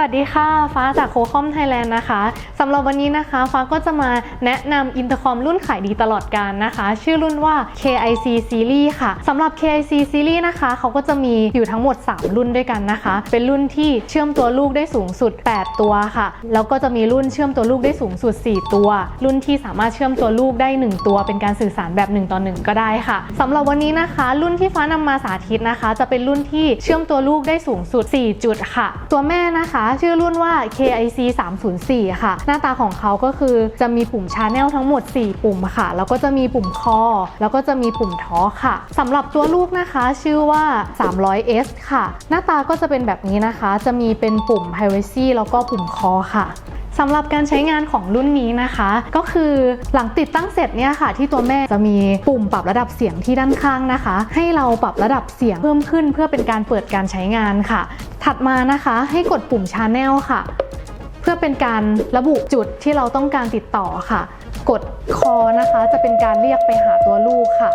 วัสดีค่ะ ฟ้าจากโคคอมไทยแลนด์นะคะสำหรับวันนี้นะคะ ฟ้าก็จะมาแนะนำอินเตอร์คอมรุ่นขายดีตลอดการนะคะ ชื่อรุ่นว่า KIC Series ค่ะสำหรับ KIC Series นะคะ เขาก็จะมีอยู่ทั้งหมด 3 รุ่นด้วยกันนะคะ เป็นรุ่นที่เชื่อมตัวลูกได้สูงสุด 8 ตัวค่ะ แล้วก็จะมีรุ่นเชื่อมตัวลูกได้สูงสุด 4 ตัว รุ่นที่สามารถเชื่อมตัวลูกได้ 1 ตัว เป็นการสื่อสารแบบ 1ต่อ1ก็ได้ค่ะสำหรับวันนี้นะคะ รุ่นที่ฟ้านำมาสาธิตนะคะ จะเป็นรุ่นที่เชื่อมตัวลูกได้สูงสุด 4 จุดค่ะ ตัวแม่นะคะชื่อรุ่นว่า KIC 304ค่ะ หน้าตาของเขาก็คือจะมีปุ่มชาแนลทั้งหมด 4 ปุ่มค่ะ แล้วก็จะมีปุ่มคอ แล้วก็จะมีปุ่มทอค่ะสำหรับตัวลูกนะคะ ชื่อว่า 300S ค่ะ หน้าตาก็จะเป็นแบบนี้นะคะ จะมีเป็นปุ่ม Privacy แล้วก็ปุ่มคอค่ะสำหรับการใช้งานของรุ่นนี้นะคะ ก็คือหลังติดตั้งเสร็จเนี่ยค่ะ ที่ตัวแม่จะมีปุ่มปรับระดับเสียงที่ด้านข้างนะคะ ให้เราปรับระดับเสียงเพิ่มขึ้นเพื่อเป็นการเปิดการใช้งานค่ะ ถัดมานะคะให้กดปุ่ม Channel ค่ะ เพื่อเป็นการระบุจุดที่เราต้องการติดต่อค่ะ กดคอนะคะจะเป็นการเรียกไปหาตัวลูกค่ะ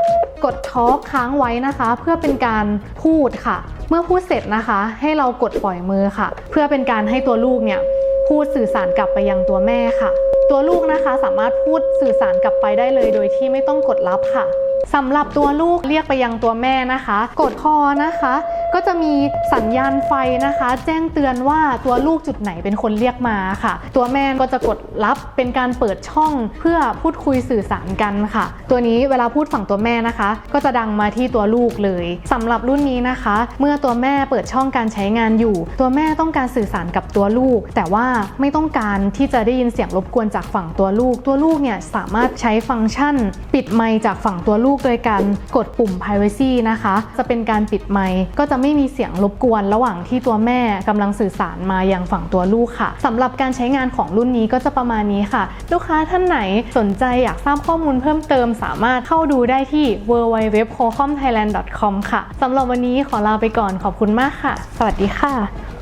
กดทอล์กค้างไว้นะคะ เพื่อเป็นการพูดค่ะ เมื่อพูดเสร็จนะคะ ให้เรากดปล่อยมือค่ะ เพื่อเป็นการให้ตัวลูกเนี่ยพูดสื่อสารกลับไปยังตัวแม่ค่ะ ตัวลูกนะคะสามารถพูดสื่อสารกลับไปได้เลย โดยที่ไม่ต้องกดรับค่ะสำหรับตัวลูกเรียกไปยังตัวแม่นะคะ กดคอนะคะ ก็จะมีสัญญาณไฟนะคะ แจ้งเตือนว่าตัวลูกจุดไหนเป็นคนเรียกมาค่ะ ตัวแม่ก็จะกดรับเป็นการเปิดช่องเพื่อพูดคุยสื่อสารกันค่ะ ตัวนี้เวลาพูดฝั่งตัวแม่นะคะ ก็จะดังมาที่ตัวลูกเลยสำหรับรุ่นนี้นะคะ เมื่อตัวแม่เปิดช่องการใช้งานอยู่ ตัวแม่ต้องการสื่อสารกับตัวลูก แต่ว่าไม่ต้องการที่จะได้ยินเสียงรบกวนจากฝั่งตัวลูก ตัวลูกเนี่ยสามารถใช้ฟังก์ชัน ปิดไมค์จากฝั่งตัวลูกโดยการกดปุ่ม privacy นะคะ จะเป็นการปิดไมค์ก็จะไม่มีเสียงรบกวนระหว่างที่ตัวแม่กำลังสื่อสารมายังฝั่งตัวลูกค่ะสำหรับการใช้งานของรุ่นนี้ก็จะประมาณนี้ค่ะ ลูกค้าท่านไหนสนใจอยากทราบข้อมูลเพิ่มเติม สามารถเข้าดูได้ที่ www.cocomthailand.com ค่ะสำหรับวันนี้ขอลาไปก่อนขอบคุณมากค่ะ สวัสดีค่ะ